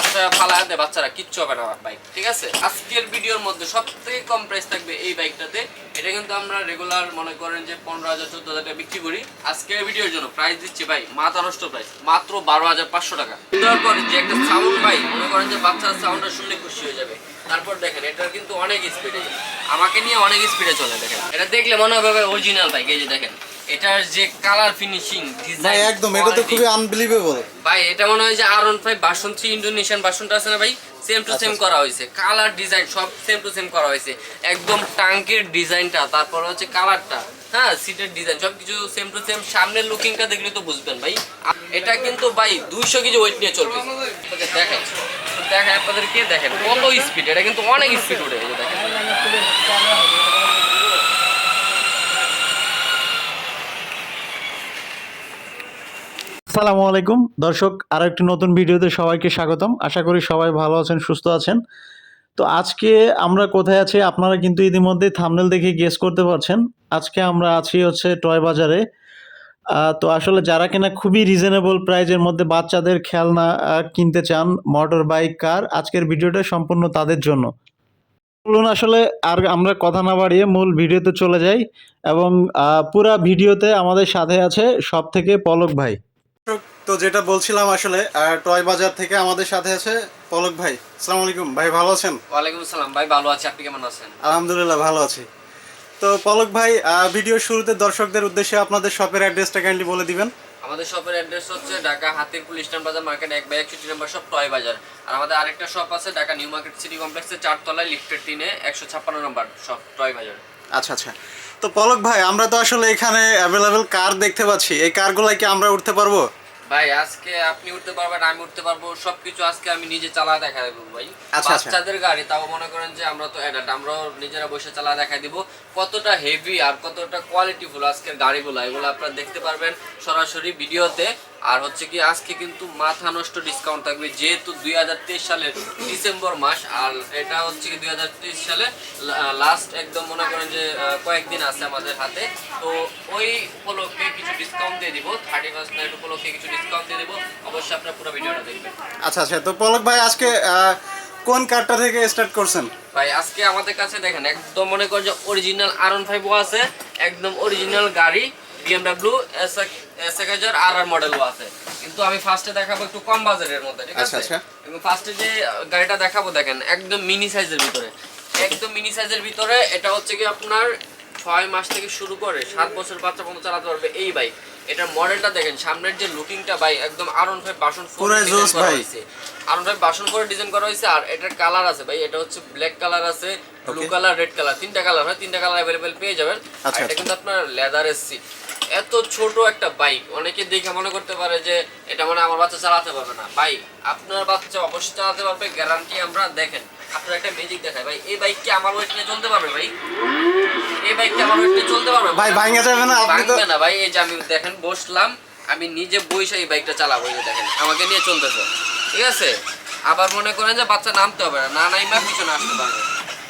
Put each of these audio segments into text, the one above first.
আশ্রয় ফালা দেয় বাচ্চারা, কিচ্ছু হবে না বাইক ঠিক আছে? আজকের ভিডিওর মধ্যে সব থেকে কম প্রাইস থাকবে এই বাইকটাতে এটা কিন্তু আমরা রেগুলার মনে করেন যে পনেরো হাজার, চোদ্দ হাজার টাকা বিক্রি করি। আজকের ভিডিওর জন্য প্রাইস দিচ্ছি ভাই, মাথা নষ্ট প্রাইস মাত্র বারো হাজার পাঁচশো টাকা। দেওয়ার পরে যে একটা সাউন্ড ভাই মনে করেন যে বাচ্চার সাউন্ডটা শুনলে খুশি হয়ে যাবে। তারপর দেখেন, এটার কিন্তু অনেক স্পিডে আমাকে নিয়ে অনেক স্পিডে চলে, দেখেন। এটা দেখলে মনে হবে অরিজিনাল বাইক এই যে দেখেন। এটার যে কালার ফিনিশিং ডিজাইন একদম এটা তো খুবই আনবিলিভেবল ভাই এটা মনে হয় যে R one five version three Indonesian ভার্সনটা আছে না ভাই? সেম টু সেম করা হয়েছে। কালার ডিজাইন সব সেম টু সেম করা হয়েছে। একদম টাঙ্কের ডিজাইনটা তারপর হচ্ছে কালারটা হ্যাঁ সিটের ডিজাইন সব কিছু সেম টু সেম সামনের লুকিংটা দেখলে তো বুঝবেন ভাই। এটা কিন্তু ভাই দুইশো কেজি ওয়েট নিয়ে চলবে। দেখেন। দেখেন আপনাদেরকে দেখেন কত স্পিড এটা কিন্তু অনেক স্পিড উঠে দেখেন। আসসালামু আলাইকুম। দর্শক আর একটি নতুন ভিডিওতে সবাইকে স্বাগতম। আশা করি সবাই ভালো আছেন, সুস্থ আছেন। তো আজকে আমরা কোথায় আছি আপনারা কিন্তু ইতিমধ্যে থামনেল দেখে গেস করতে পারছেন। আজকে আমরা আছি হচ্ছে টয় বাজারে। তো আসলে যারা কিনা খুবই রিজনেবল প্রাইজের মধ্যে বাচ্চাদের খেলনা কিনতে চান মোটর বাইক কার আজকের ভিডিওটা সম্পূর্ণ তাদের জন্য। বলুন আসলে আর আমরা কথা না বাড়িয়ে মূল ভিডিওতে চলে যাই এবং পুরা ভিডিওতে আমাদের সাথে আছে সব থেকে পলক ভাই। তো যেটা বলছিলাম আসলে টয় বাজার থেকে আমাদের সাথে আছে পলক ভাই। আসসালামু আলাইকুম। ভাই ভালো আছেন? ওয়ালাইকুম আসসালাম। ভাই ভালো আছি। আপনি কেমন আছেন? আলহামদুলিল্লাহ ভালো আছি। তো পলক ভাই ভিডিও শুরুতে দর্শকদের উদ্দেশ্যে আপনাদের শপের অ্যাড্রেসটা কাইন্ডলি বলে দিবেন। আমাদের শপের অ্যাড্রেস হচ্ছে ঢাকা হাতিরপুল ইস্টার্ন বাজার মার্কেট এক বাই একষট্টি নম্বর শপ টয় বাজার। আর আমাদের আরেকটা শপ আছে ঢাকা নিউ মার্কেট সিটি কমপ্লেক্সের চারতলায় লিফটের তিনে একশো ছাপ্পান্ন নম্বর শপ টয় বাজার। আচ্ছা আচ্ছা। তো পলক ভাই আমরা তো আসলে এখানে অ্যাভেলেবেল কার দেখতে পাচ্ছি। এই কারগুলাই কি আমরা উঠতে পারব? ভাই আজকে আপনি উঠতে পারবেন আমি উঠতে পারব সবকিছু আজকে আমি নিজে চালা দেখা দেবো ভাই। আচ্ছা, আচ্ছা। বাচ্চাদের গাড়ি তাও মনে করেন যে আমরা তো অ্যাডাল্ট আমরাও নিজেরা বসে চালা দেখা দিব। কতটা হেভি আর কতটা কোয়ালিটিফুল আজকের গাড়িগুলো এগুলো আপনারা দেখতে পারবেন সরাসরি ভিডিওতে। আর হচ্ছে কি আজকে কিন্তু মাথা নষ্ট ডিসকাউন্ট থাকবে যেহেতু দুই হাজার তেইশ সালের ডিসেম্বর মাস আর এটা হচ্ছে কি দুই হাজার তেইশ সালে লাস্ট একদম মনে করেন যে কয়েকদিন আছে আমাদের হাতে। তো ওই উপলক্ষে কিছু ডিসকাউন্ট দিয়ে দিব থার্টি ফার্স্ট নাইট উপলক্ষে কিছু ডিসকাউন্ট দিয়ে দিব। অবশ্যই আপনার পুরো ভিডিওটা দেখবেন। আচ্ছা আচ্ছা তো পলক ভাই আজকে কোন কারটা থেকে স্টার্ট করছেন? ভাই আজকে আমাদের কাছে দেখেন একদম মনে করেন যে অরিজিনাল আর ফাইভ আছে একদম অরিজিনাল গাড়ি। বিএমডাব্লিউ এস এক হাজার আর আর মডেলও আছে। কিন্তু আমি ফার্স্টে দেখাবো একটু কম বাজেটের মধ্যে ঠিক আচ্ছা, আছে? আচ্ছা। এবং ফার্স্টে যে গাড়িটা দেখাবো দেখেন একদম মিনি সাইজের ভিতরে। একদম মিনি সাইজের ভিতরে এটা হচ্ছে কি আপনার ছয় মাস থেকে শুরু করে সাত বছর বাচ্চা পর্যন্ত চালাতে পারবে এই বাইক এটার মডেলটা দেখেন সামনের যে লুকিংটা ভাই একদম আরন ফাইভ বাসন। হয়েছে। আরন ফাইভ বাসন করে ডিজাইন করা হয়েছে আর এটার কালার আছে ভাই এটা হচ্ছে ব্ল্যাক কালার আছে ব্লু কালার রেড কালার তিনটা কালার হয় তিনটা কালার অ্যাভেলেবেল পেয়ে যাবেন। আর আচ্ছা, এটা আচ্ছা। কিন্তু আপনার লেদারের সিট এত ছোট একটা বাইক অনেকে দেখে মনে করতে পারে যে এটা মানে আমার বাচ্চা চালাতে পারবে না। ভাই আপনার বাচ্চা অবশ্যই চালাতে পারবে গ্যারান্টি আমরা দেখেন। আপনার একটা ম্যাজিক দেখায় ভাই। এই বাইক কি আমার ওয়েট নিয়ে চলতে পারবে ভাই? এই বাইক কি আমার ওয়েট নিয়ে চলতে পারবে ভাই? ভাঙা যাবে না আপনি তো না ভাই। এই যে আমি দেখেন বসলাম আমি নিজে বইসা এই বাইকটা চালাবো এই দেখেন আমাকে নিয়ে চলতেছে। ঠিক আছে? আবার মনে করেন যে বাচ্চা নামতে হবে না না নাইমা পিছনে আসতে পারবে।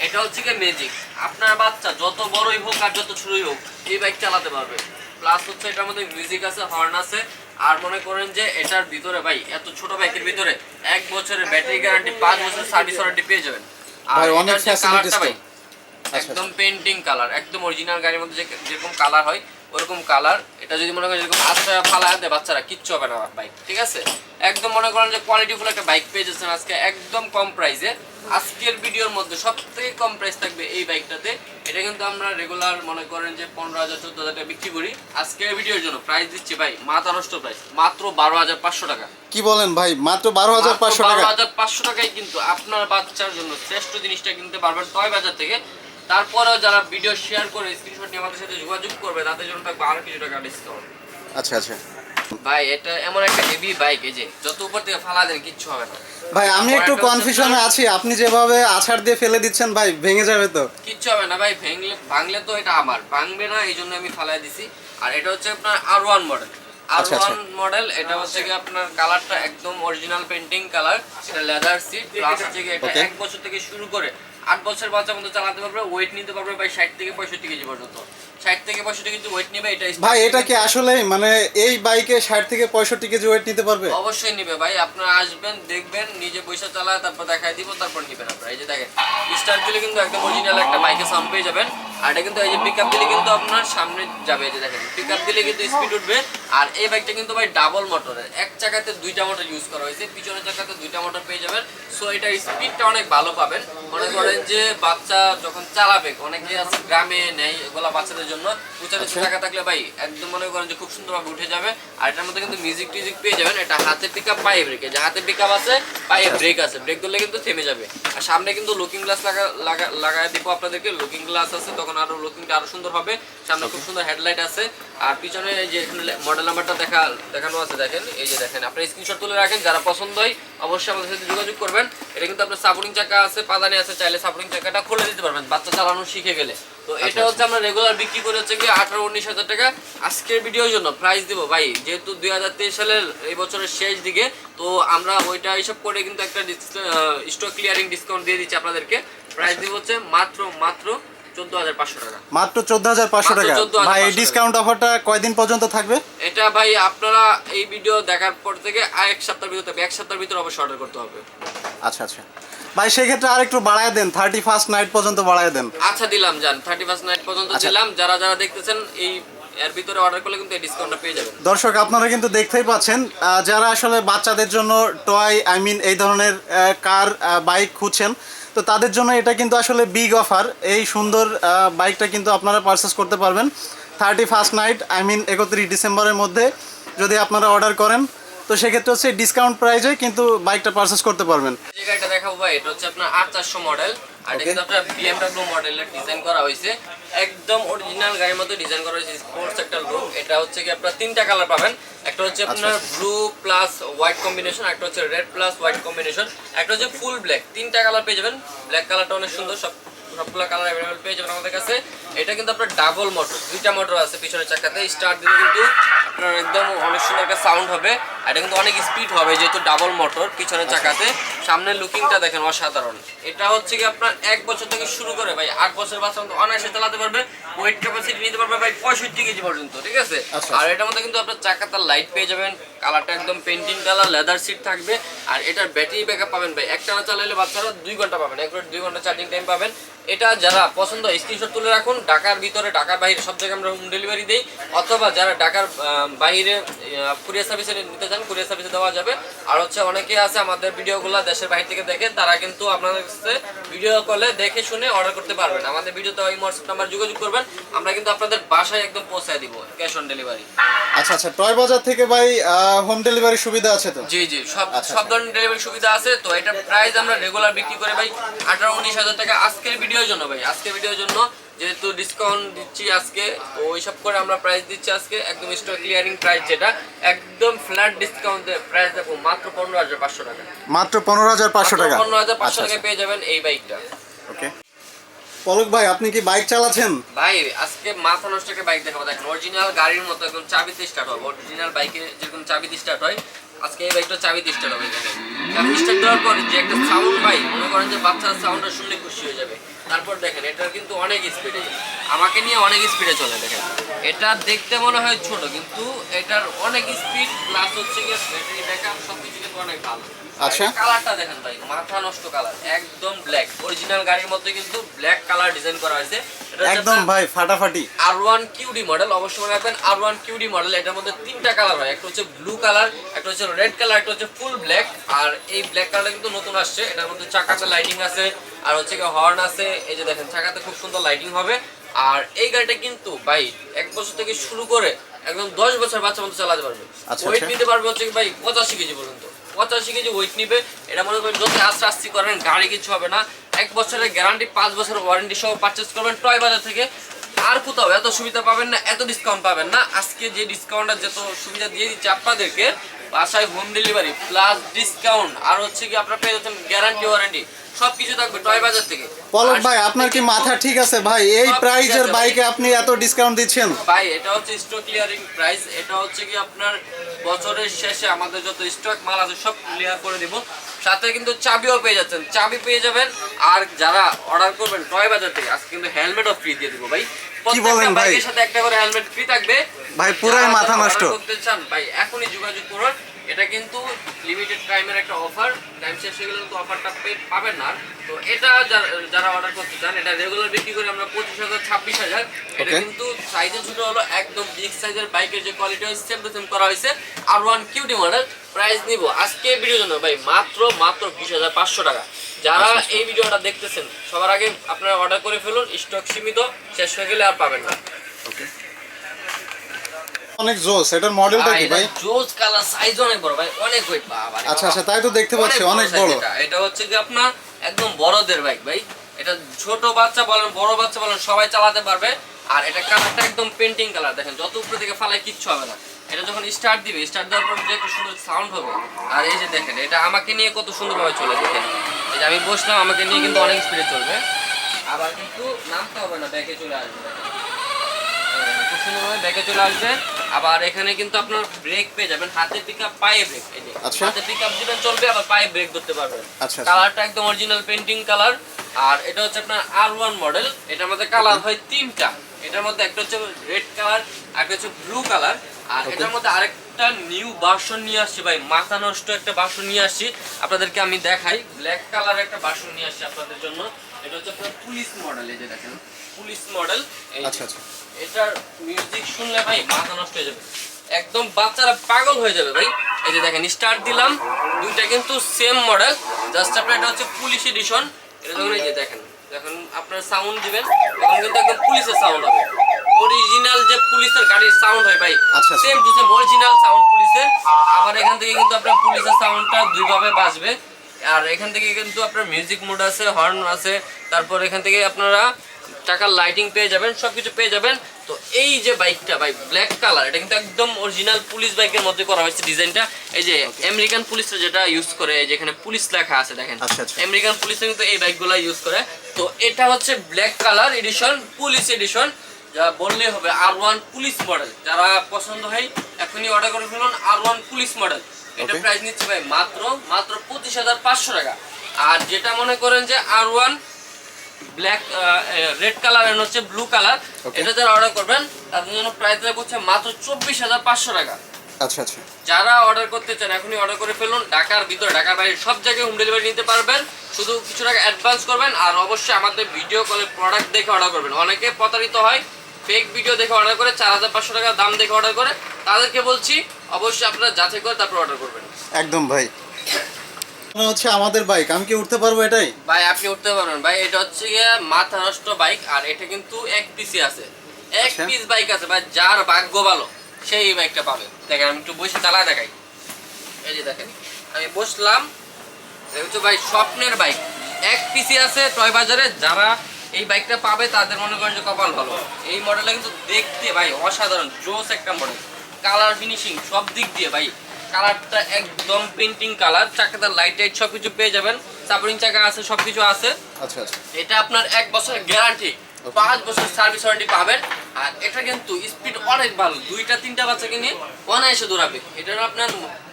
এটা হচ্ছে কি ম্যাজিক আপনার বাচ্চা যত বড়ই হোক আর যত ছোটই হোক এই বাইক চালাতে পারবে। প্লাস হচ্ছে এটার মধ্যে মিউজিক আছে হর্ন আছে। আর মনে করেন যে এটার ভিতরে ভাই এত ছোট বাইকের ভিতরে এক বছরের ব্যাটারি গ্যারান্টি পাঁচ বছর সার্ভিস ওয়ারেন্টি পেয়ে যাবেন। আর অনেক ফ্যাসিলিটিস ভাই একদম পেন্টিং কালার একদম অরিজিনাল গাড়ির মধ্যে যে- যেরকম কালার হয় ওরকম কালার এটা যদি মনে করেন যেরকম আশ্রয় ফালা দেয় বাচ্চারা কিচ্ছু হবে না বাইক ঠিক আছে? একদম মনে করেন যে কোয়ালিটিফুল একটা বাইক পেয়ে যাচ্ছেন আজকে একদম কম প্রাইসে আজকের ভিডিওর মধ্যে সব থেকে কম প্রাইস থাকবে এই বাইকটাতে এটা কিন্তু আমরা রেগুলার মনে করেন যে পনেরো হাজার চোদ্দ হাজার টাকা বিক্রি করি। আজকের ভিডিওর জন্য প্রাইস দিচ্ছি ভাই মাথা নষ্ট প্রাইস মাত্র বারো হাজার পাঁচশো টাকা। কি বলেন ভাই মাত্র বারো হাজার পাঁচশো টাকা? বারো হাজার পাঁচশো টাকায় কিন্তু আপনার বাচ্চার জন্য শ্রেষ্ঠ জিনিসটা কিনতে পারবেন টয় বাজার থেকে। তারপরেও যারা ভিডিও শেয়ার করে স্ক্রিনশট নিয়ে আমাদের সাথে যোগাযোগ করবে তাদের জন্য থাকবে আরও কিছু টাকা ডিসকাউন্ট আচ্ছা আচ্ছা। ভাই এটা এমন একটা হেভি বাইক এই যে যত উপর থেকে ফালা দেন কিচ্ছু হবে না। ভাই আমি একটু কনফিউশনে আছি। আপনি যেভাবে আছাড় দিয়ে ফেলে দিচ্ছেন ভাই ভেঙে যাবে তো। কিচ্ছু হবে না ভাই ভেঙলে ভাঙলে তো এটা আমার। ভাঙবে না এই জন্য আমি ফালাই দিছি। আর এটা হচ্ছে আপনার R one model R. One model এটা হচ্ছে কি আপনার কালারটা একদম অরিজিনাল পেন্টিং কালার এটা লেদার সিট প্লাস হচ্ছে কি এটা এক বছর থেকে শুরু করে আট বছর বাচ্চা মতো চালাতে পারবে ওয়েট নিতে পারবে প্রায় ষাট থেকে পঁয়ষট্টি কেজি পর্যন্ত। ষাট থেকে পঁয়ষট্টি কেজি ওয়েট নেবে এটা ভাই এটা কি আসলে মানে এই বাইকে ষাট থেকে পঁয়ষট্টি কেজি ওয়েট নিতে পারবে? অবশ্যই নিবে ভাই আপনারা আসবেন দেখবেন নিজে পয়সা চালায় তারপর দেখাই দিব তারপর নিবেন আপনারা। এই যে দেখেন স্টার্ট দিলে কিন্তু একদম অরিজিনাল একটা মাইকে সাউন্ড পেয়ে যাবেন। আর এটা কিন্তু এই যে দিলে কিন্তু আপনার সামনে যাবে এই যে দেখেন পিক দিলে কিন্তু স্পিড উঠবে। আর এই বাইকটা কিন্তু ভাই ডাবল মোটরের এক চাকাতে দুইটা মোটর ইউজ করা হয়েছে পিছনের চাকাতে দুইটা মোটর পেয়ে যাবেন। সো এটার স্পিডটা অনেক ভালো পাবেন। মনে করেন যে বাচ্চা যখন চালাবে অনেকে আছে গ্রামে নেই এগুলা বাচ্চাদের জন্য। উঁচা নিচু চাকা থাকলে ভাই একদম মনে করেন যে খুব সুন্দরভাবে উঠে যাবে। আর এটার মধ্যে কিন্তু মিউজিক টিউজিক পেয়ে যাবেন। এটা হাতে পিক আপ পায়ে ব্রেক যে হাতে পিক আপ আছে পায়ে ব্রেক আছে। ব্রেক দিলে কিন্তু থেমে যাবে। আর সামনে কিন্তু লুকিং গ্লাস লাগা লাগা লাগায় দিব আপনাদেরকে। লুকিং গ্লাস আছে তখন আরও লুকিংটা আরও সুন্দর হবে। সামনে খুব সুন্দর হেডলাইট আছে। আর পিছনে যে এখানে মডেল নাম্বারটা দেখা দেখানো আছে দেখেন। এই যে দেখেন আপনি স্ক্রিনশট তুলে রাখেন। যারা পছন্দ হয় অবশ্যই আমাদের সাথে যোগাযোগ করবেন। এটা কিন্তু আপনার সাপোর্টিং চাকা আছে পাদানি আছে। চাইলে সাপোর্টিং চাকাটা খুলে দিতে পারবেন। বাচ্চা চালানো শিখে গেলে। তো এটা হচ্ছে আমরা রেগুলার বিক্রি করে হচ্ছে কি আঠারো উনিশ হাজার টাকা আজকের ভিডিওর জন্য প্রাইস দিব। ভাই যেহেতু দুই হাজার তেইশ সালের এই বছরের শেষ দিকে তো আমরা ওইটা হিসাব করে কিন্তু একটা স্টক ক্লিয়ারিং ডিসকাউন্ট দিয়ে দিচ্ছি আপনাদেরকে। প্রাইস দিব হচ্ছে মাত্র মাত্র পাঁচশো টাকা। মাত্র চোদ্দ হাজার পাঁচশো টাকা? 14,500 ভাই এই ডিসকাউন্ট অফারটা কয়দিন পর্যন্ত থাকবে? এটা ভাই আপনারা এই ভিডিও দেখার পর থেকে এক সপ্তাহের ভিতরে। এক সপ্তাহের ভিতরে অবশ্যই অর্ডার করতে হবে। আচ্ছা আচ্ছা। ভাই সেক্ষেত্রে আর একটু বাড়ায় দেন থার্টি ফার্স্ট নাইট পর্যন্ত বাড়ায় দেন। আচ্ছা দিলাম যান থার্টি ফার্স্ট নাইট পর্যন্ত আচ্ছা। দিলাম। যারা যারা দেখতেছেন এই এর ভিতরে অর্ডার করলে কিন্তু এই ডিসকাউন্টটা পেয়ে যাবেন। দর্শক আপনারা কিন্তু দেখতেই পাচ্ছেন যারা আসলে বাচ্চাদের জন্য টয় আই মিন এই ধরনের কার বাইক খুঁজছেন তো তাদের জন্য এটা কিন্তু আসলে বিগ অফার এই সুন্দর বাইকটা কিন্তু আপনারা পারচেস করতে পারবেন। Thirty first night I mean একত্রিশ ডিসেম্বরের মধ্যে যদি আপনারা অর্ডার করেন তো সেক্ষেত্রে হচ্ছে ডিসকাউন্ট প্রাইজে কিন্তু বাইকটা পারচেস করতে পারবেন। যে গাড়িটা দেখাবো ভাই এটা হচ্ছে আপনার আট চারশো মডেল আর এটা কিন্তু আপনার বিএমডব্লিউ মডেলের ডিজাইন করা হয়েছে। একদম অরিজিনাল গাড়ির মতো ডিজাইন করা হয়েছে স্পোর্টস একটা লুক এটা হচ্ছে কি আপনার তিনটা কালার পাবেন। একটা হচ্ছে আপনার ব্লু প্লাস হোয়াইট কম্বিনেশন একটা হচ্ছে রেড প্লাস হোয়াইট কম্বিনেশন একটা হচ্ছে ফুল ব্ল্যাক তিনটা কালার পেয়ে যাবেন। ব্ল্যাক কালারটা অনেক সুন্দর। সব সবগুলো কালার অ্যাভেলেবল পেয়ে যাবেন আমাদের কাছে। এটা কিন্তু আপনার ডাবল মোটর দুইটা মোটর আছে পিছনের চাকাতে। স্টার্ট দিলে কিন্তু আপনার একদম অনেক সুন্দর একটা সাউন্ড হবে আর এটা কিন্তু অনেক স্পিড হবে যেহেতু ডাবল মোটর পিছনের চাকাতে। সামনের লুকিংটা দেখেন অসাধারণ। এটা হচ্ছে কি আপনার এক বছর থেকে শুরু করে ভাই আট বছর বাচ্চা মতো অনায়াসে চালাতে পারবে ওয়েট ক্যাপাসিটি নিতে পারবে ভাই পঁয়ষট্টি কেজি পর্যন্ত ঠিক আছে? আচ্ছা। আর এটার মধ্যে কিন্তু আপনার চাকাতে লাইট পেয়ে যাবেন কালারটা একদম পেন্টিং কালার লেদার সিট থাকবে আর এটার ব্যাটারি ব্যাকআপ পাবেন ভাই। একটানা চালাইলে বাচ্চারা দুই ঘণ্টা পাবেন এক দুই ঘণ্টা চার্জিং টাইম পাবেন। এটা যারা পছন্দ স্ক্রিনশট তুলে রাখুন। ঢাকার ভিতরে ঢাকার বাইরে সব জায়গায় আমরা হোম ডেলিভারি দিই। অথবা যারা ঢাকার বাইরে কুরিয়ার সার্ভিসে নিতে চান কুরিয়ার সার্ভিসে দেওয়া যাবে। আর হচ্ছে অনেকে আছে আমাদের ভিডিওগুলো দেশের বাইরে থেকে দেখে তারা কিন্তু আপনাদের কাছে ভিডিও কলে দেখে শুনে অর্ডার করতে পারবেন। আমাদের ভিডিওতে ওই হোয়াটসঅ্যাপ নাম্বার যোগাযোগ করবেন। আমরা কিন্তু আপনাদের বাসায় একদম পৌঁছায় দিব ক্যাশ অন ডেলিভারি আচ্ছা আচ্ছা টয় বাজার থেকে ভাই হোম ডেলিভারি সুবিধা আছে তো? জি জি সব আচ্ছা, সব আচ্ছা। ধরনের ডেলিভারি সুবিধা আছে। তো এটা প্রাইস আমরা রেগুলার বিক্রি করে ভাই আঠারো উনিশ হাজার টাকা। আজকের ভিডিওর জন্য ভাই আজকের ভিডিওর জন্য যেহেতু ডিসকাউন্ট দিচ্ছি আজকে ওইসব করে আমরা প্রাইস দিচ্ছি আজকে একদম স্টোর ক্লিয়ারিং প্রাইস যেটা একদম ফ্ল্যাট ডিসকাউন্ট প্রাইস দেখো মাত্র পনেরো হাজার পাঁচশো টাকা। মাত্র পনেরো হাজার পাঁচশো টাকা? পনেরো হাজার পাঁচশো আচ্ছা টাকা পেয়ে যাবেন এই বাইকটা ওকে পলক ভাই আপনি কি বাইক চালাচ্ছেন? ভাই আজকে মাথা নষ্ট করে বাইক দেখাবো দেখেন অরিজিনাল গাড়ির মতো একদম চাবিতে স্টার্ট হবে অরিজিনাল বাইকে যেরকম চাবিতে স্টার্ট হয় আজকে এই বাইকটা চাবিতে স্টার্ট হবে দেখেন। চাবি স্টার্ট দেওয়ার পর যে একটা সাউন্ড ভাই মনে করেন যে বাচ্চার সাউন্ডটা শুনলে খুশি হয়ে যাবে। তারপর দেখেন, এটার কিন্তু অনেক স্পিডে আমাকে নিয়ে অনেক স্পিডে চলে, দেখেন। এটা দেখতে মনে হয় ছোট, কিন্তু এটার অনেক স্পিড প্লাস হচ্ছে গিয়ে ব্যাটারি ব্যাকআপ সব কিছু কিন্তু অনেক ভালো। আচ্ছা। কালারটা দেখেন ভাই মাথা নষ্ট কালার একদম ব্ল্যাক অরিজিনাল গাড়ির মধ্যে কিন্তু ব্ল্যাক কালার ডিজাইন করা হয়েছে। একদম ভাই ফাটাফাটি। আর ওয়ান কিউডি মডেল অবশ্যই রাখবেন আর ওয়ান কিউডি মডেল এটার মধ্যে তিনটা কালার হয়। একটা হচ্ছে ব্লু কালার একটা হচ্ছে রেড কালার একটা হচ্ছে ফুল ব্ল্যাক আর এই ব্ল্যাক কালারটা কিন্তু নতুন আসছে। এটার মধ্যে চাকাতে লাইটিং আছে আর হচ্ছে কি হর্ন আছে। এই যে দেখেন চাকাতে খুব সুন্দর লাইটিং হবে। আর এই গাড়িটা কিন্তু ভাই এক বছর থেকে শুরু করে একদম দশ বছর বাচ্চা মতো চালাতে পারবে। আচ্ছা, ওয়েট আচ্ছা। নিতে পারবে হচ্ছে কি ভাই পঁচাশি কেজি পর্যন্ত। পঁচাশি কেজি ওয়েট নিবে। এটা মনে করেন যদি আস্তে আস্তে করেন, গাড়ি কিছু হবে না। এক বছরের গ্যারান্টি পাঁচ বছরের ওয়ারেন্টি সহ পারচেস করবেন টয় বাজার থেকে। আর কোথাও এত সুবিধা পাবেন না, এত ডিসকাউন্ট পাবেন না। আজকে যে ডিসকাউন্টটা যত সুবিধা দিয়ে দিচ্ছে আপনাদেরকে বাসায় হোম ডেলিভারি প্লাস ডিসকাউন্ট আর হচ্ছে কি আপনারা পেয়ে যাচ্ছেন গ্যারান্টি ওয়ারেন্টি সবকিছু থাকবে টয় বাজার থেকে। পলক ভাই আপনার কি মাথা ঠিক আছে ভাই? এই প্রাইজের বাইকে আপনি এত ডিসকাউন্ট দিচ্ছেন? ভাই এটা হচ্ছে স্টক ক্লিয়ারিং প্রাইস এটা হচ্ছে কি আপনার বছরের শেষে আমাদের যত স্টক মাল আছে সব ক্লিয়ার করে দিব। সাথে কিন্তু চাবিও পেয়ে যাচ্ছেন। চাবি পেয়ে যাবেন আর যারা অর্ডার করবেন টয় বাজার থেকে আজকে কিন্তু হেলমেটও ফ্রি দিয়ে দিব ভাই। প্রত্যেকটা বলেন ভাই? বাইকের সাথে একটা করে হেলমেট ফ্রি থাকবে। ভাই, পুরাই মাথা নষ্ট। করতে চান ভাই এখনই যোগাযোগ করুন। এটা কিন্তু লিমিটেড টাইমের একটা অফার টাইম শেষ হয়ে গেলে কিন্তু অফারটা পাবেন না। তো এটা যারা- অর্ডার করতে চান এটা রেগুলার বিক্রি করে আমরা পঁচিশ হাজার ছাব্বিশ হাজার। এটা কিন্তু সাইজে ছোট হলো একদম বিগ সাইজের বাইকের যে কোয়ালিটি হয় সেম টু সেম করা হয়েছে। R one QT model price নিব। আজকে ভিডিওর জন্য ভাই মাত্র মাত্র বিশ হাজার পাঁচশো টাকা। যারা এই ভিডিওটা দেখতেছেন সবার আগে আপনারা অর্ডার করে ফেলুন স্টক সীমিত শেষ হয়ে গেলে আর পাবেন না। অনেক জোস এটার মডেলটা কি ভাই? জোজ কালার সাইজ অনেক বড় ভাই অনেক ওয়েট বাবা আচ্ছা আচ্ছা তাই তো দেখতে পাচ্ছি অনেক বড়। এটা। এটা হচ্ছে কি আপনার একদম বড়দের বাইক ভাই। এটা ছোট বাচ্চা বলেন বড় বাচ্চা বলেন সবাই চালাতে পারবে। আর এটা কালারটা একদম পেন্টিং কালার দেখেন যত উপরে থেকে ফালাই কিচ্ছু হবে না। এটা যখন স্টার্ট দিবে স্টার্ট দেওয়ার পর যে একটা সুন্দর সাউন্ড হবে। আর এই যে দেখেন এটা আমাকে নিয়ে কত সুন্দরভাবে চলে দেখেন এই যে আমি বসলাম আমাকে নিয়ে কিন্তু অনেক স্পিডে চলবে। আবার কিন্তু নামতে হবে না ব্যাকে চলে আসবে। খুব সুন্দরভাবে ব্যাকে চলে আসবে। আবার এখানে কিন্তু আপনার ব্রেক পেয়ে যাবেন হাতে পিক আপ পায়ে ব্রেক এই যে আচ্ছা। হাতে পিক আপ দিবেন চলবে আবার পায়ে ব্রেক ধরতে পারবেন। আচ্ছা, আচ্ছা। কালারটা একদম অরিজিনাল পেন্টিং কালার আর এটা হচ্ছে আপনার আর ওয়ান মডেল এটার মধ্যে কালার হয় তিনটা। এটার মধ্যে একটা হচ্ছে রেড কালার আর একটা হচ্ছে ব্লু কালার আর এটার মধ্যে আরেকটা নিউ ভার্সন নিয়ে আসছি ভাই মাথা নষ্ট একটা ভার্সন নিয়ে আসছি। আপনাদেরকে আমি দেখাই ব্ল্যাক কালার একটা ভার্সন নিয়ে আসছি আপনাদের জন্য। এটা হচ্ছে আপনার পুলিশ মডেল এই যে দেখেন পুলিশ মডেল আচ্ছা আচ্ছা। এটার মিউজিক শুনলে ভাই মাথা নষ্ট হয়ে যাবে। একদম বাচ্চারা পাগল হয়ে যাবে ভাই। এই যে দেখেন স্টার্ট দিলাম। দুইটা কিন্তু সেম মডেল জাস্ট আপনার এটা হচ্ছে পুলিশ এডিশন এটা যখন এই যে দেখেন যখন আপনার সাউন্ড দিবেন তখন কিন্তু একদম পুলিশের সাউন্ড হবে। অরিজিনাল যে পুলিশের গাড়ির সাউন্ড হয় ভাই আচ্ছা, আচ্ছা। Same to same original sound পুলিশের আবার এখান থেকে কিন্তু আপনার পুলিশের সাউন্ডটা দুইভাবে বাজবে। আর এখান থেকে কিন্তু আপনার মিউজিক মোড আছে হর্ন আছে তারপর এখান থেকে আপনারা টাকার লাইটিং পেয়ে যাবেন সবকিছু পেয়ে যাবেন। তো এই যে বাইকটা ভাই ব্ল্যাক কালার এটা কিন্তু একদম অরিজিনাল পুলিশ বাইকের মধ্যে করা হয়েছে ডিজাইনটা এই যে আমেরিকান পুলিশরা যেটা ইউজ করে এই যেখানে পুলিশ লেখা আছে দেখেন। আচ্ছা, আচ্ছা। আমেরিকান পুলিশ কিন্তু এই বাইকগুলো ইউজ করে। তো এটা হচ্ছে black colour edition police edition যা বললেই হবে আর ওয়ান পুলিশ মডেল যারা পছন্দ হয় এখনই অর্ডার করে ফেলুন আর ওয়ান পুলিশ মডেল এটা. প্রাইস নিচ্ছে ভাই মাত্র মাত্র পঁচিশ হাজার পাঁচশো টাকা। আর যেটা মনে করেন যে R one black red colour and হচ্ছে ব্লু কালার এটা যারা অর্ডার করবেন তাদের জন্য প্রাইস লাগবে হচ্ছে মাত্র চব্বিশ হাজার পাঁচশো টাকা। আচ্ছা আচ্ছা। যারা অর্ডার করতে চান এখনই অর্ডার করে ফেলুন। ঢাকার ভিতরে ঢাকার বাইরে সব জায়গায় হোম ডেলিভারি নিতে পারবেন। শুধু কিছু টাকা অ্যাডভান্স করবেন আর অবশ্যই আমাদের ভিডিও কলে প্রোডাক্ট দেখে অর্ডার করবেন। অনেকে প্রতারিত হয় ফেক ভিডিও দেখে অর্ডার করে চার হাজার পাঁচশো টাকা দাম দেখে অর্ডার করে তাদেরকে বলছি অবশ্যই আপনারা যাচাই করে তারপর অর্ডার করবেন। একদম ভাই। হচ্ছে আমাদের বাইক আমি কি উঠতে পারব এটাই? ভাই আপনি উঠতে পারবেন। ভাই এটা হচ্ছে গিয়ে মাথা নষ্ট বাইক আর এটা কিন্তু এক পিসি আছে। এক আচ্ছা। পিস বাইক আছে ভাই যার ভাগ্য ভালো সেই বাইকটা পাবে। দেখেন আমি একটু বসে চালায় দেখাই। এই যে দেখেন আমি বসলাম। হচ্ছে ভাই স্বপ্নের বাইক এক পিসি আছে টয় বাজারে যারা এই বাইকটা পাবে তাদের মনে করেন যে কপাল ভালো। এই মডেলটা কিন্তু দেখতে ভাই অসাধারণ জোস একটা মডেল কালার ফিনিশিং সব দিক দিয়ে ভাই। কালারটা একদম পেন্টিং কালার চাকাটার লাইট টাইট সব কিছু পেয়ে যাবেন। সাপোর্টিং চাকা আছে সব কিছু আছে। আচ্ছা আচ্ছা। এটা আপনার এক বছরের গ্যারান্টি পাঁচ বছর সার্ভিস ওয়ারেন্টি পাবেন। আর এটা কিন্তু স্পিড অনেক ভালো দুইটা তিনটা বাচ্চাকে নিয়ে অনায়াসে দৌড়াবে। এটার আপনার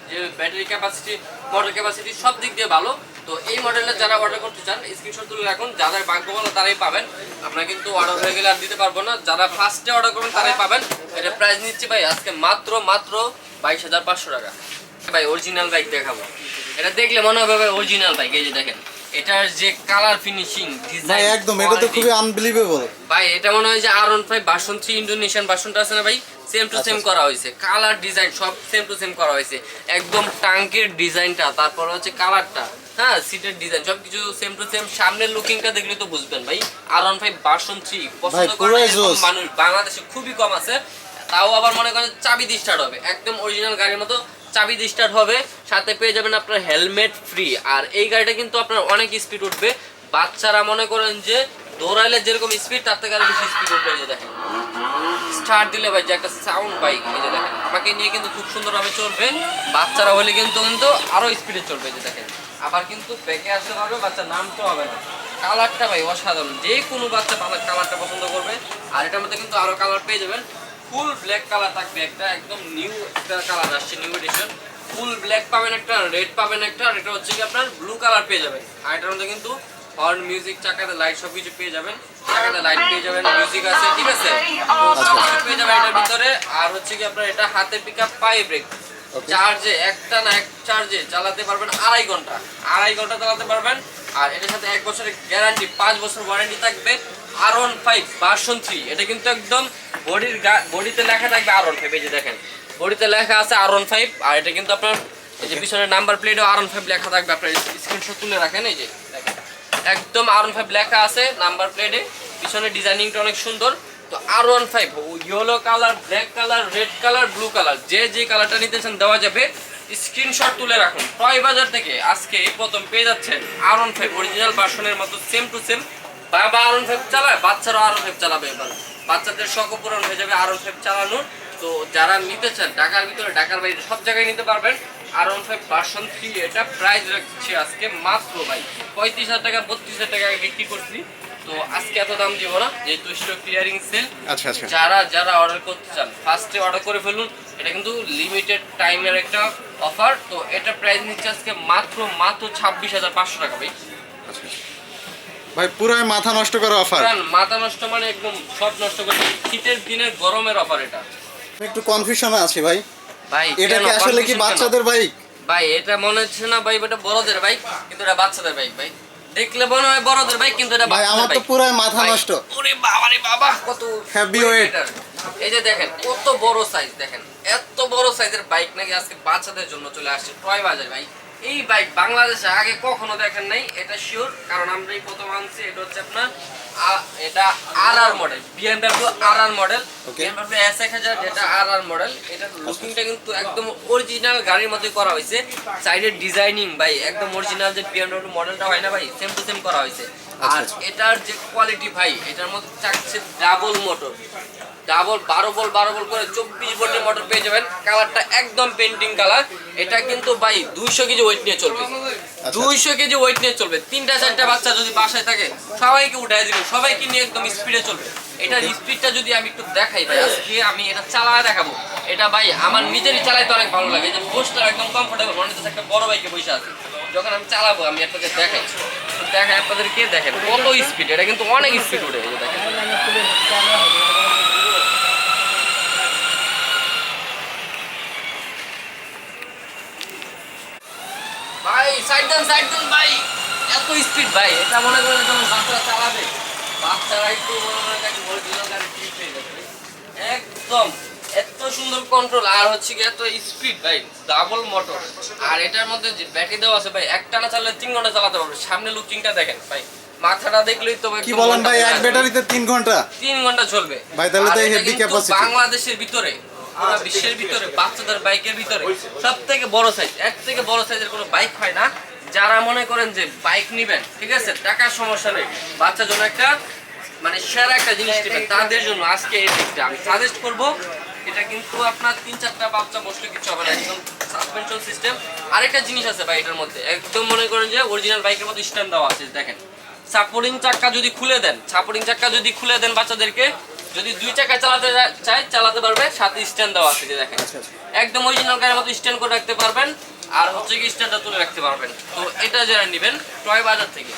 যে ব্যাটারি ক্যাপাসিটি মোটর ক্যাপাসিটি সব দিক দিয়ে ভালো। তো এই মডেলটা যারা অর্ডার করতে চান স্ক্রিনশট তুলে রাখুন। যাদের ভাগ্য ভালো তারাই পাবেন। আপনারা কিন্তু অর্ডার হয়ে গেলে আর দিতে পারব না। যারা ফার্স্টে অর্ডার করবেন তারাই পাবেন। এটা প্রাইস নিচ্ছি ভাই আজকে মাত্র মাত্র বাইশ হাজার পাঁচশো টাকা। ভাই অরিজিনাল বাইক দেখাবো। এটা দেখলে মনে হবে ভাই অরিজিনাল বাইক এই যে দেখেন। এটার যে কালার ফিনিশিং ডিজাইন একদম এটা তো খুবই আনবিলিভেবল ভাই এটা মনে হয় যে R one five version three Indonesian ভার্সনটা আছে না ভাই? Same to same. করা হয়েছে। কালার ডিজাইন সব সেম টু সেম করা হয়েছে। একদম টাঙ্কের ডিজাইনটা তারপর হচ্ছে কালারটা হ্যাঁ সিটের ডিজাইন সব কিছু সেম টু সেম সামনের লুকিংটা দেখলে তো বুঝবেন ভাই। R one five version three পছন্দ করে। মানুষ বাংলাদেশে খুবই কম আছে। তাও আবার মনে করেন চাবি দিয়ে স্টার্ট হবে। একদম অরিজিনাল গাড়ির মতো চাবি দিয়ে স্টার্ট হবে। সাথে পেয়ে যাবেন আপনার হেলমেট ফ্রি আর এই গাড়িটা কিন্তু আপনার অনেক স্পিড উঠবে। বাচ্চারা মনে করেন যে দৌড়াইলে যেরকম স্পিড তার থেকে আরও বেশি স্পিড উঠবে যে দেখেন। স্টার্ট দিলে ভাই যে একটা সাউন্ড বাইক এই যে দেখেন। আমাকে নিয়ে কিন্তু খুব সুন্দরভাবে চলবে। বাচ্চারা হলে কিন্তু কিন্তু আরও স্পিডে চলবে যে দেখেন। আবার কিন্তু প্যাকে আসতে পারবে বাচ্চা নামতে হবে না। কালারটা ভাই অসাধারণ। যে কোনো বাচ্চা কালারটা পছন্দ করবে। আর এটার মধ্যে কিন্তু আরও কালার পেয়ে যাবেন। ফুল ব্ল্যাক কালার থাকবে একটা, একদম নিউ একটা কালার আসছে নিউ এডিশন ফুল ব্ল্যাক পাবেন একটা রেড পাবেন একটা, আর এটা হচ্ছে কি আপনার ব্লু কালার পেয়ে যাবেন। আর এটার মধ্যে কিন্তু হর্ন মিউজিক চাকাতে লাইট সব কিছু পেয়ে যাবেন। চাকাতে লাইট পেয়ে যাবেন মিউজিক আছে, ঠিক আছে? পেয়ে যাবেন এটার ভিতরে। আর হচ্ছে কি আপনার এটা হাতে পিক আপ পায়ে ব্রেক চার্জে একটা না এক চার্জে চালাতে পারবেন আড়াই ঘণ্টা। আড়াই ঘণ্টা চালাতে পারবেন। আর এটার সাথে এক বছরের গ্যারান্টি পাঁচ বছর ওয়ারেন্টি থাকবে। R one five version three এটা কিন্তু একদম বডির বডিতে লেখা থাকবে আর ওয়ান ফাইভ এই যে দেখেন। বডিতে লেখা আছে আর ওয়ান ফাইভ আর এটা কিন্তু আপনার এই যে পিছনে নাম্বার প্লেটও আর ওয়ান ফাইভ লেখা থাকবে। আপনার স্ক্রিনশট তুলে রাখেন এই যে দেখেন। একদম আর ওয়ান ফাইভ লেখা আছে নাম্বার প্লেটে পিছনে ডিজাইনিংটা অনেক সুন্দর। তো R one five yellow colour black colour red colour blue colour যে যে কালারটা নিতে চান দেওয়া যাবে। স্ক্রিনশট তুলে রাখুন। টয় বাজার থেকে আজকে প্রথম পেয়ে যাচ্ছেন আর ওয়ান ফাইভ অরিজিনাল ভার্সনের মতো সেম টু সেম বাবা আর ওয়ান ফাইভ চালায়, বাচ্চারাও আর ওয়ান ফাইভ চালাবে এবার। বাচ্চাদের শখ পূরণ হয়ে যাবে আর ওয়ান ফাইভ চালানোর। তো যারা নিতে চান, ঢাকার ভিতরে, ঢাকার বাইরে সব জায়গায় নিতে পারবেন। R one five version three এটা প্রাইস রাখছি আজকে মাত্র ভাই। পঁয়ত্রিশ হাজার টাকা, বত্রিশ হাজার টাকা বিক্রি করছি। তো আজকে এত দাম দিব না যেহেতু স্টক ক্লিয়ারিং সেল আচ্ছা আচ্ছা। যারা যারা অর্ডার করতে চান ফার্স্টে অর্ডার করে ফেলুন এটা কিন্তু লিমিটেড টাইমের একটা অফার তো এটা প্রাইস নিচ্ছে আজকে মাত্র মাত্র ছাব্বিশ হাজার পাঁচশো টাকা ভাই। আচ্ছা ভাই পুরাই মাথা নষ্ট করা অফার মাথা নষ্ট মানে একদম সব নষ্ট করে শীতের দিনের গরমের অফার এটা। একটু কনফিউশনে আছি ভাই। ভাই এটা কি আসলে কি বাচ্চাদের বাইক ভাই এটা মনে হচ্ছে না ভাই এটা বড়দের বাইক কিন্তু এটা বাচ্চাদের বাইক ভাই। দেখলে মনে হয় বড়দের বাইক কিন্তু এটা ভাই আমার তো পুরো মাথা নষ্ট। ওরে বাবা রে বাবা কত হেভি weight। এই যে দেখেন কত বড় সাইজ দেখেন এত বড় সাইজের বাইক নাকি আজকে বাচ্চাদের জন্য চলে আসছে। টয় বাজার ভাই এই বাইক বাংলাদেশে আগে কখনো দেখেন নাই এটা শিওর কারণ আমরা এই প্রথম আনছি এটা হচ্ছে আপনার এটা R R model BMW R R model. BMW S এক হাজার যেটা আর আর মডেল এটার লুকিংটা কিন্তু একদম অরিজিনাল গাড়ির মধ্যে করা হয়েছে সাইডের ডিজাইনিং ভাই একদম অরিজিনাল যে বিএমডব্লিউ মডেলটা হয় না ভাই সেম টু সেম করা হয়েছে আচ্ছা, আর আচ্ছা। এটার যে কোয়ালিটি ভাই এটার মধ্যে থাকছে ডাবল মোটর ডাবল বারো বল বারো বল করে চব্বিশ ভোল্টের মোটর পেয়ে যাবেন। কালারটা একদম পেন্টিং কালার এটা কিন্তু ভাই দুইশো কেজি ওয়েট নিয়ে চলবে। দুইশো কেজি ওয়েট নিয়ে চলবে। তিনটা চারটা বাচ্চা যদি বাসায় থাকে সবাইকে উঠাই দিবে। সবাইকে নিয়ে একদম স্পিডে চলবে। এটার স্পিডটা যদি আমি একটু দেখাই ভাই আজকে আমি এটা চালায় দেখাবো। এটা ভাই আমার নিজেরই চালাইতে অনেক ভালো লাগে। যে বসটা একদম কমফোর্টেবল মনে হচ্ছে একটা বড় বাইকে বসে আছে। যখন আমি চালাবো আমি আপনাকে দেখাই। দেখাই আপনাদেরকে দেখেন কত স্পিড এটা কিন্তু অনেক স্পিড উঠে দেখেন। ভাই সাইড দেন সাইড দেন ভাই। এত স্পিড ভাই এটা মনে করেন যখন বাচ্চারা চালাবে বাচ্চারা একটু মনে করেন গাড়ি feel পেয়ে যাবে। একদম এত সুন্দর কন্ট্রোল আর হচ্ছে কি এত স্পিড ভাই ডাবল মোটর আর এটার মধ্যে যে ব্যাটারি দেওয়া আছে ভাই একটা না চালালে তিন ঘণ্টা চালাতে পারবে। সামনে লুকিংটা দেখেন ভাই মাথাটা দেখলেই তো কি বলেন ভাই এক ব্যাটারিতে তিন ঘণ্টা? তিন ঘণ্টা চলবে। ভাই, তাহলে তো কিন্তু capacity। বাংলাদেশের ভিতরে। পুরো বিশ্বের ভিতরে বাচ্চাদের বাইকের ভিতরে সব থেকে বড় সাইজ এর থেকে বড় সাইজের কোনো বাইক হয় না। যারা মনে করেন যে বাইক নিবেন ঠিক আছে? টাকার সমস্যা নেই। বাচ্চার জন্য একটা মানে সেরা একটা জিনিস নেবেন। তাদের জন্য আজকে এই দিকটা আমি সাজেস্ট করব এটা কিন্তু আপনার তিন চারটা বাচ্চা বসলে কিছু হবে না। একদম সাসপেনশন সিস্টেম আরেকটা জিনিস আছে এটার মধ্যে। একদম মনে করেন যে অরিজিনাল বাইকের মধ্যে স্ট্যান্ড দেওয়া আছে দেখেন। সাপোর্টিং চাক্কা যদি খুলে দেন সাপোর্টিং চাক্কা যদি খুলে দেন বাচ্চাদেরকে যদি দুই চাকা চালাতে চায় চালাতে পারবে। সাথে স্ট্যান্ড দেওয়া আছে যে দেখেন। আচ্ছা, আচ্ছা। একদম অরিজিনাল গাড়ির মতো স্ট্যান্ড করে রাখতে পারবেন। আর হচ্ছে কি স্ট্যান্ডটা তুলে রাখতে পারবেন। তো এটা যারা নেবেন টয় বাজার থেকে।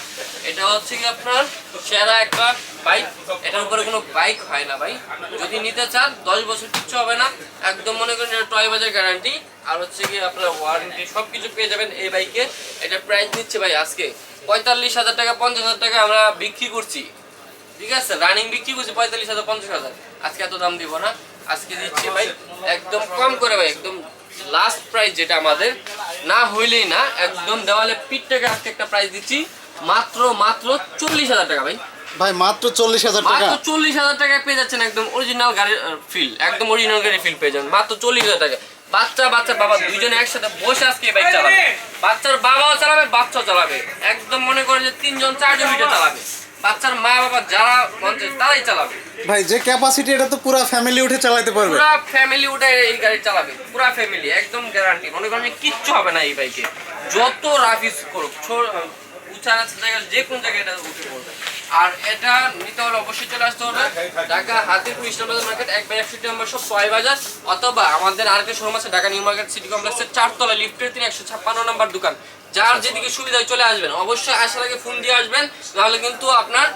এটা হচ্ছে কি আপনার সেরা একটা বাইক এটার উপরে কোনো বাইক হয় না ভাই। যদি নিতে চান দশ বছর কিচ্ছু হবে না। একদম মনে করেন এটা টয় বাজার গ্যারান্টি আর হচ্ছে কি আপনার ওয়ারেন্টি সব কিছু পেয়ে যাবেন এই বাইকে এটা প্রাইস নিচ্ছে ভাই আজকে। পঁয়তাল্লিশ হাজার টাকা পঞ্চাশ হাজার টাকা আমরা বিক্রি করছি। ঠিক আছে রানিং বিক্রি করছি পঁয়তাল্লিশ হাজার পঞ্চাশ হাজার। আজকে এত দাম দিব না আজকে দিচ্ছি ভাই একদম কম করে ভাই একদম লাস্ট প্রাইস যেটা আমাদের। না হইলেই না একদম দেওয়ালে পিঠ থেকে আজকে একটা প্রাইস দিচ্ছি মাত্র মাত্র চল্লিশ হাজার টাকা ভাই। ভাই মাত্র চল্লিশ হাজার টাকা। মাত্র চল্লিশ হাজার টাকায় পেয়ে যাচ্ছেন একদম অরিজিনাল গাড়ির ফিল একদম অরিজিনাল গাড়ির ফিল পেয়ে যাবেন। মাত্র চল্লিশ হাজার টাকা বাচ্চা বাচ্চা বাবা দুইজনে একসাথে বসে আজকে বাইক চালাবে। বাচ্চার বাবাও চালাবে বাচ্চাও চালাবে। একদম মনে করে যে তিনজন চারজন মিটার চালাবে। বাচ্চার মা বাবা যারা মন তারাই চালাবে। ভাই যে ক্যাপাসিটি এটা তো পুরো ফ্যামিলি উঠে চালাতে পারবে। পুরা ফ্যামিলি উঠে এই গাড়ি চালাবে পুরা ফ্যামিলি একদম গ্যারান্টি মনে করেন কিচ্ছু হবে না এই বাইকে যত রাফিস করুক উঁচা জায়গায় যে কোন জায়গায় এটা উঠে পড়বে। আর এটা নিতে হলে অবশ্যই চলে আসতে হবে। ঢাকা হাতিরপুর ইস্টার বাজার মার্কেট এক বাই একষট্টি নম্বর সব ছয় বাজার অথবা আমাদের আরেকটা শোরুম আছে ঢাকা নিউ মার্কেট সিটি কমপ্লেক্সের চারতলা লিফটের তিন একশো ছাপ্পান্ন নম্বর দোকান। যার যেদিকে সুবিধা চলে আসবেন। অবশ্যই আসার আগে ফোন দিয়ে আসবেন নাহলে কিন্তু আপনার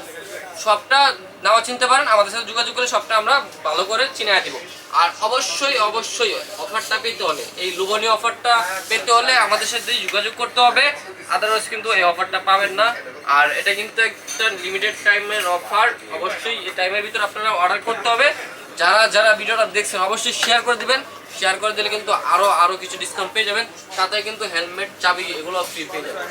সবটা নাও চিনতে পারেন আমাদের সাথে যোগাযোগ করে সবটা আমরা ভালো করে চিনে দিব আর অবশ্যই অবশ্যই অফারটা পেতে হলে, এই লোভনীয় অফারটা পেতে হলে আমাদের সাথে যোগাযোগ করতে হবে। আদারওয়াইজ কিন্তু এই অফারটা পাবেন না। আর এটা কিন্তু একটা লিমিটেড টাইমের অফার অবশ্যই এই টাইমের ভিতর আপনারা অর্ডার করতে হবে। যারা যারা ভিডিওটা দেখছেন, অবশ্যই শেয়ার করে দিবেন। শেয়ার করে দিলে কিন্তু আরও আরও কিছু ডিসকাউন্ট পেয়ে যাবেন। তাতে কিন্তু হেলমেট চাবি এগুলো ফ্রি পেয়ে যাবেন।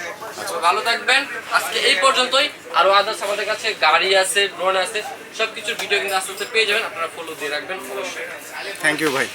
তো ভালো থাকবেন। আজকে এই পর্যন্তই। আরও আদার্স আমাদের কাছে গাড়ি আছে ড্রোন আছে সব কিছুর ভিডিও কিন্তু আস্তে আস্তে পেয়ে যাবেন। আপনারা ফলো দিয়ে রাখবেন, অবশ্যই। থ্যাংক ইউ ভাই।